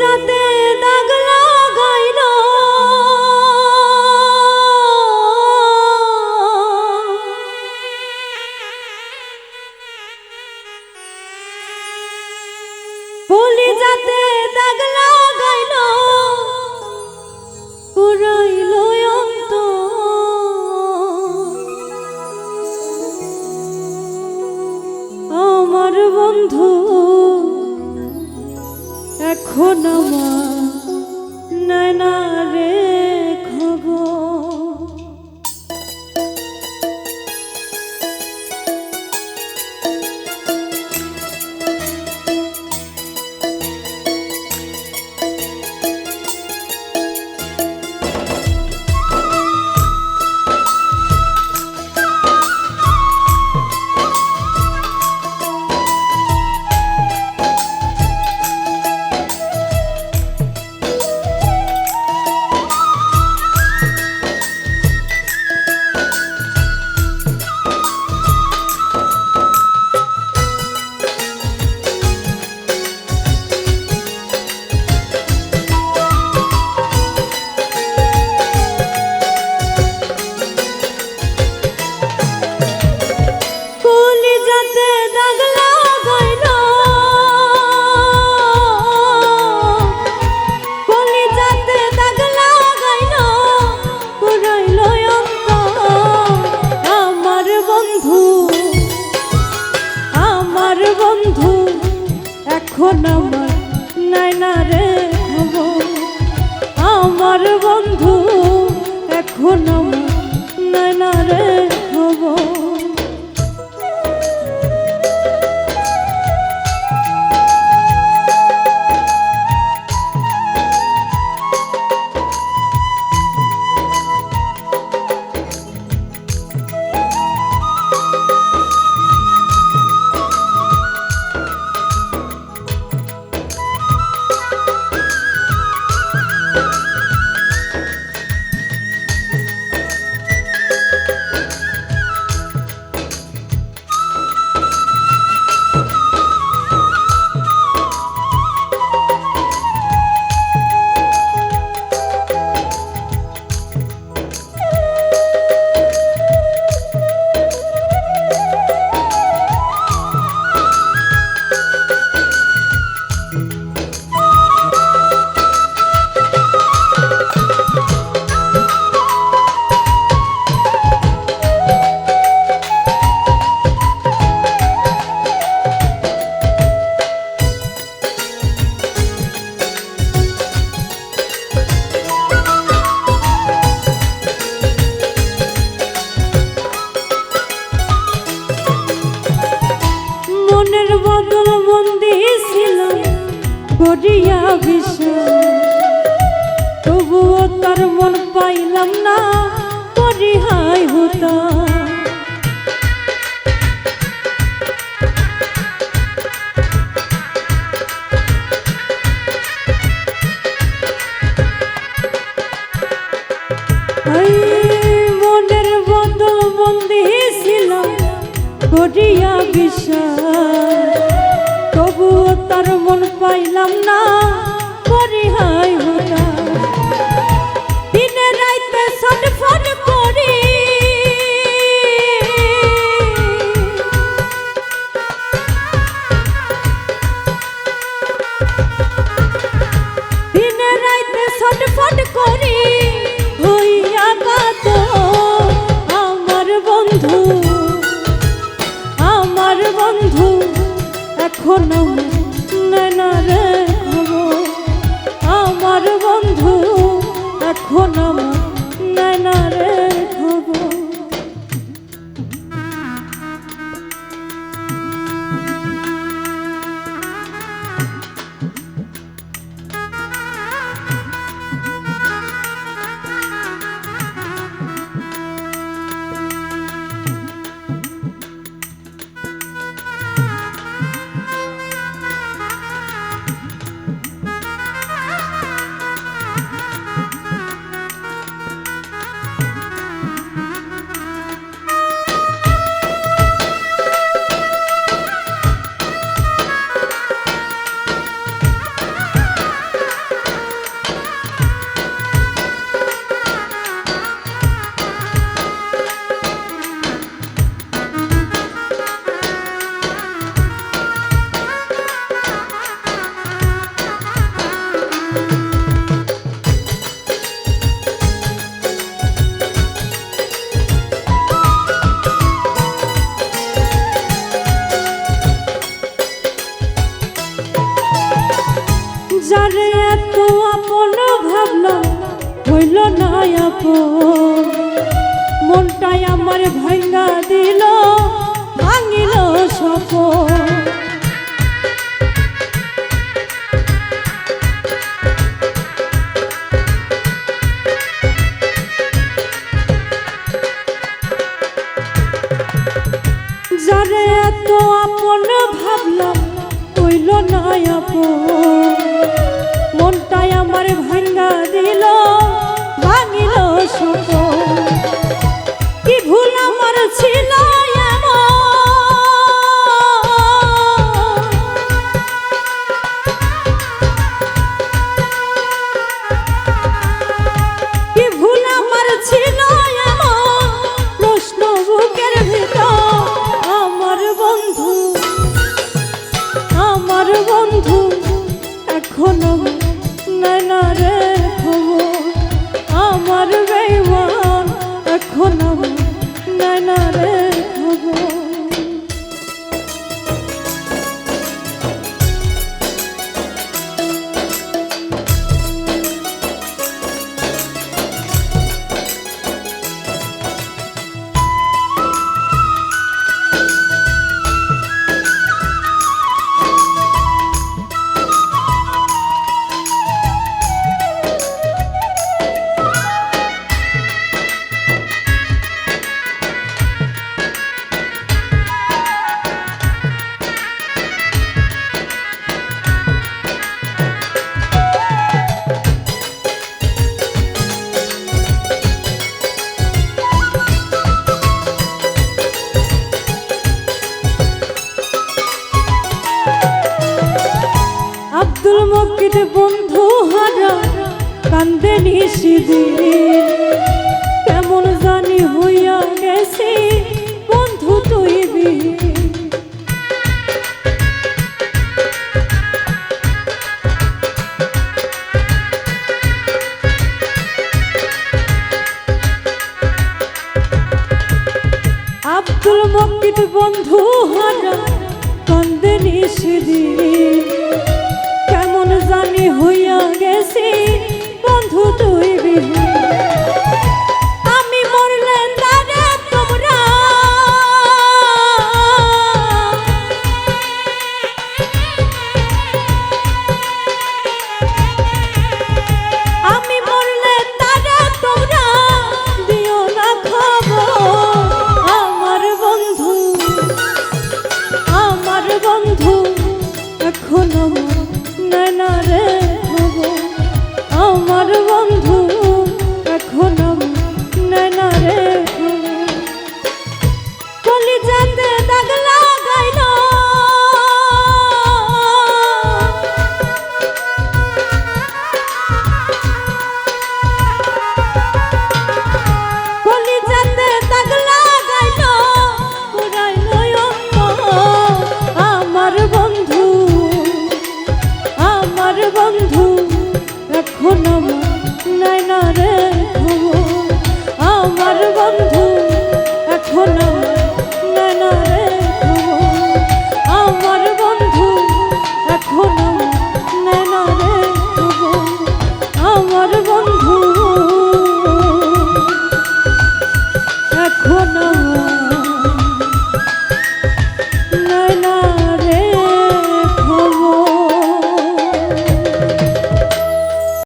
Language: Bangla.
যাতে দাগ তার মন পাইলাম না পরিহায় হতা। মনের বিশ্বাস তার মন পাইলাম না পরিহায় বন্ধু এখনও নেনা হব খবর। আমার বন্ধু এখনও নেনা রে ভাঙ্গা দিল ভাঙিল সপন ভাবলাম হইল না মনটাই আমার ভাঙ্গা দিল ভাঙিল আমার ছিল মকির বন্ধু হারা, কান্দে নিশিদিন কেমন জানি হইয়া গেছি, বন্ধু তুই। আব্দুল মকির বন্ধু হারা, কান্দে কেমন জানি হইয়া গেছি।